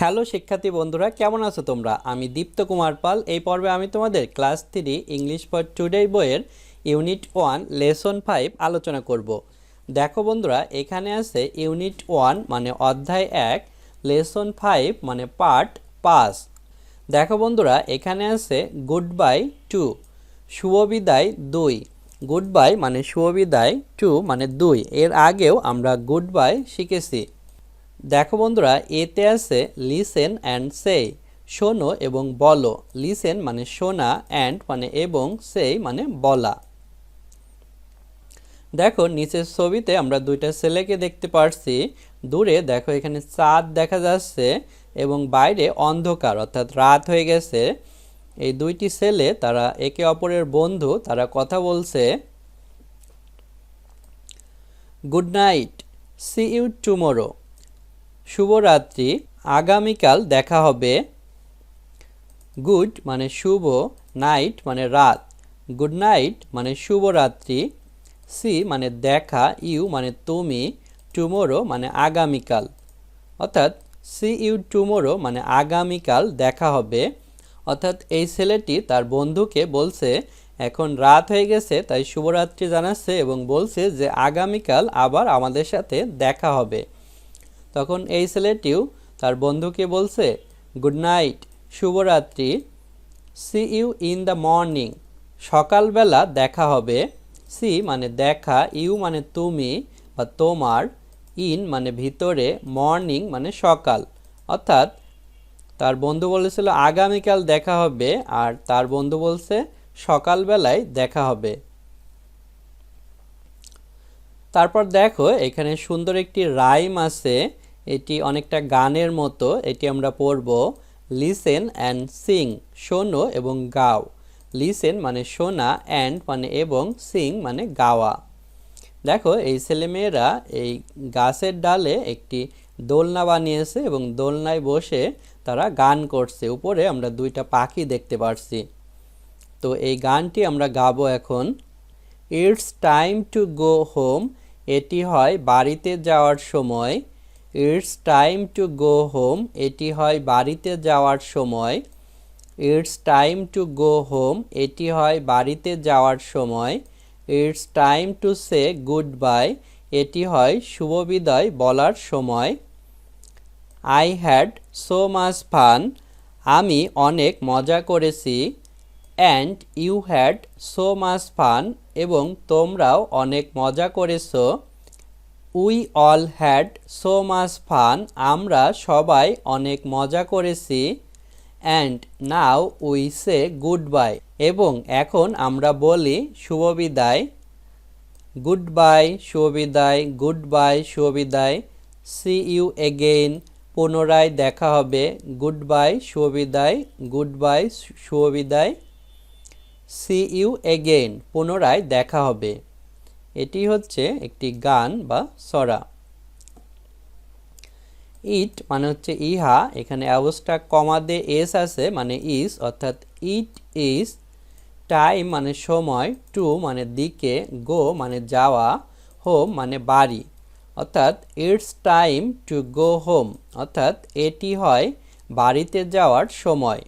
Hello শিক্ষার্থী বন্ধুরা, কেমন আছো তোমরা? আমি দীপ্ত কুমার পাল। এই পর্বে আমি তোমাদের class three English for today বইয়ের ইউনিট ওয়ান, লেসন ফাইভ আলোচনা করব। দেখো বন্ধুরা, এখানে আছে ইউনিট ওয়ান মানে অধ্যায় এক, লেসন ফাইভ মানে পার্ট পাস দেখো বন্ধুরা, এখানে আছে গুড বাই টু শুভ বিদায় দুই। গুড বাই মানে শুভ বিদায় টু মানে দুই। এর আগেও আমরা গুড বাই শিখেছি। দেখো বন্ধুরা, এতে আছে লিসেন অ্যান্ড সে শোনো এবং বলো। লিসেন মানে শোনা অ্যান্ড মানে এবং সেই মানে বলা। দেখো, নিচের ছবিতে আমরা দুইটা ছেলেকে দেখতে পারছি। দূরে দেখো, এখানে চাঁদ দেখা যাচ্ছে এবং বাইরে অন্ধকার, অর্থাৎ রাত হয়ে গেছে। এই দুইটি ছেলে, তারা একে অপরের বন্ধু, তারা কথা বলছে। Good night see you tomorrow শুভরাত্রি। আগামীকাল দেখা হবে। গুড মানে শুভ, নাইট মানে রাত। গুড নাইট মানে শুভরাত্রি। সি মানে দেখা, ইউ মানে তুমি। টুমোরো মানে আগামীকাল। অর্থাৎ সি ইউ টুমোরো মানে আগামীকাল দেখা হবে। অর্থাৎ এই ছেলেটি তার বন্ধুকে বলছে, এখন রাত হয়ে গেছে, তাই শুভরাত্রি জানাচ্ছে এবং বলছে যে আগামীকাল আবার আমাদের সাথে দেখা হবে। তখন এই ছেলেটিও তার বন্ধুকে বলছে, গুড নাইট, শুভরাত্রি, see you in the morning, সকালবেলা দেখা হবে, সি মানে দেখা, ইউ মানে তুমি, বা তোমার, ইন মানে ভিতরে, মর্নিং মানে সকাল। অর্থাৎ তার বন্ধু বলেছিল, আগামীকাল দেখা হবে। আর তার বন্ধু বলছে, সকালবেলায় দেখা হবে। তারপর দেখো, এখানে সুন্দর একটি রাইম আছে এটি অনেকটা গানের মতো, এটি আমরা পড়ব লিসেন অ্যান্ড সিং শোনো এবং গাও। লিসেন মানে শোনা অ্যান্ড মানে এবং সিং মানে গাওয়া। দেখো, এই ছেলেমেয়েরা এই গাছের ডালে একটি দোলনা বানিয়েছে এবং দোলনায় বসে তারা গান করছে। উপরে আমরা দুইটা পাখি দেখতে পারছি। তো এই গানটি আমরা গাবো এখন। It's time to go home এটি হয় বাড়িতে যাওয়ার সময়। It's time to go home এটি হয় বাড়িতে যাওয়ার সময়। It's time to go home এটি হয় বাড়িতে যাওয়ার সময়। It's time to say good bye এটি হয় শুভ বিদায় বলার সময়। I had so much fun আমি অনেক মজা করেছি। And you had so much fun এবং তোমরাও অনেক মজা করেছ। We all had so much fun, আমরা সবাই অনেক মজা করেছি। And now we say good bye এবং এখন আমরা বলি শুভ বিদায় গুড বাই শুভ বিদায় গুড বাই শুভ বিদায় সি ইউ এগেইন। পুনরায় দেখা হবে। গুড বাই শুভ বিদায় গুড বাই শুভ বিদায় সি ইউ এগেইন। পুনরায় দেখা হবে। এটি হচ্ছে একটি গান বা সরা ইট মানে হচ্ছে ইহা, এখানে অবস্থা কমা দিয়ে এস আছে মানে ইস, অর্থাৎ ইট ইজ টাইম মানে সময়, টু মানে দিকে, গো মানে যাওয়া, হোম মানে বাড়ি। অর্থাৎ it's time to go home, অর্থাৎ এটি হয় বাড়িতে যাওয়ার সময়।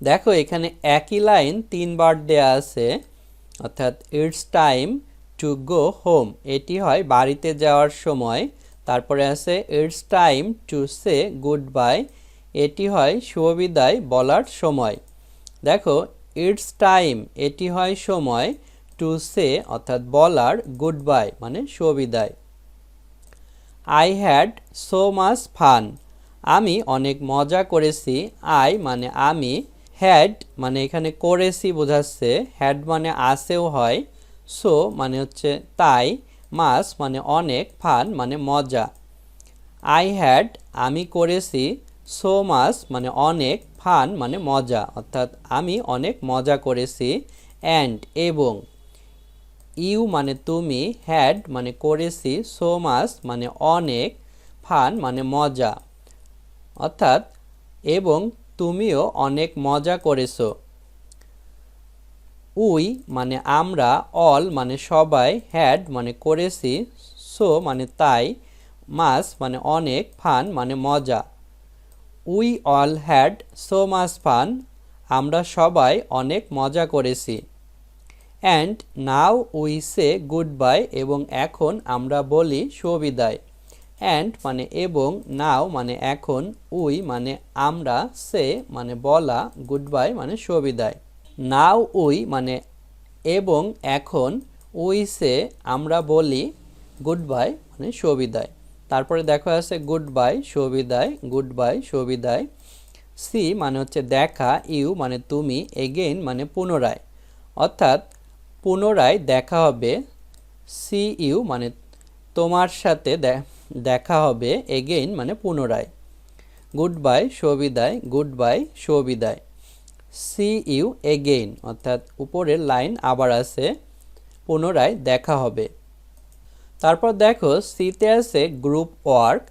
দেখো এখানে একই লাইন তিনবার দেয়া আছে, অর্থাৎ it's time to go home এটি হয় বাড়িতে যাওয়ার সময়। তারপরে আছে it's time to say good bye এটি হয় শুভবিদায় বলার সময়। দেখো ইটস টাইম এটি হয় সময় টু সে অর্থাৎ বলার গুড বাই মানে শুভবিদায়। I had so much fun আমি অনেক মজা করেছি। আই মানে আমি। হ্যাড মানে এখানে করেছি বোঝাচ্ছে। হ্যাড মানে আসেও হয়। সো মানে হচ্ছে তাই, মাস মানে অনেক, ফান মানে মজা। আই হ্যাড, আমি করেছি, সো মাস মানে অনেক, ফান মানে মজা। অর্থাৎ আমি অনেক মজা করেছি, অ্যান্ড এবং। ইউ মানে তুমি, হ্যাড মানে করেছি, সো মাস মানে অনেক, ফান মানে মজা। অর্থাৎ এবং তুমিও অনেক মজা করেছ। উই মানে আমরা, অল মানে সবাই, হ্যাড মানে করেছি, সো মানে তাই, মাস মানে অনেক, ফান মানে মজা। We all had so much fun, আমরা সবাই অনেক মজা করেছি। And now we say good bye এবং এখন আমরা বলি শুভবিদায় অ্যান্ড মানে এবং, নাও মানে এখন, উই মানে আমরা, সে মানে বলা গুড বাই মানে শুভবিদায় নাও উই মানে এবং এখন উই সে আমরা বলি গুড বাই মানে শুভবিদায় তারপরে দেখো আছে গুড বাই শুভবিদায় গুড বাই শুভবিদায় সি মানে হচ্ছে দেখা, ইউ মানে তুমি, এগেইন মানে পুনরায়। অর্থাৎ পুনরায় দেখা হবে, সি ইউ মানে তোমার সাথে দেখা হবে, এগেইন মানে পুনরায়। গুড বাই শুভবিদায় গুড বাই শুভবিদায় সি ইউ এগেইন অর্থাৎ উপরের লাইন আবার আছে, পুনরায় দেখা হবে। তারপর দেখো সিতে আছে গ্রুপ ওয়ার্ক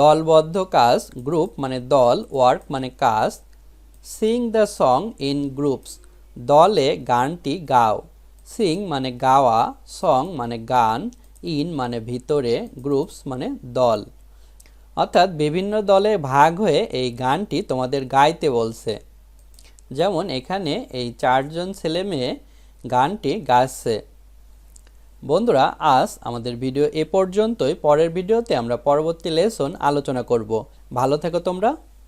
দলবদ্ধ কাজ গ্রুপ মানে দল ওয়ার্ক মানে কাজ sing the song in groups দলে গানটি গাও সিং মানে গাওয়া সং মানে গান ইন মানে ভিতরে গ্রুপস মানে দল। অর্থাৎ বিভিন্ন দলে ভাগ হয়ে এই গানটি তোমাদের গাইতে বলছে। যেমন এখানে এই চারজন ছেলে মেয়ে গানটি গাচ্ছে বন্ধুরা, আজ আমাদের ভিডিও এ পর্যন্তই। পরের ভিডিওতে আমরা পরবর্তী লেসন আলোচনা করব। ভালো থেকো তোমরা।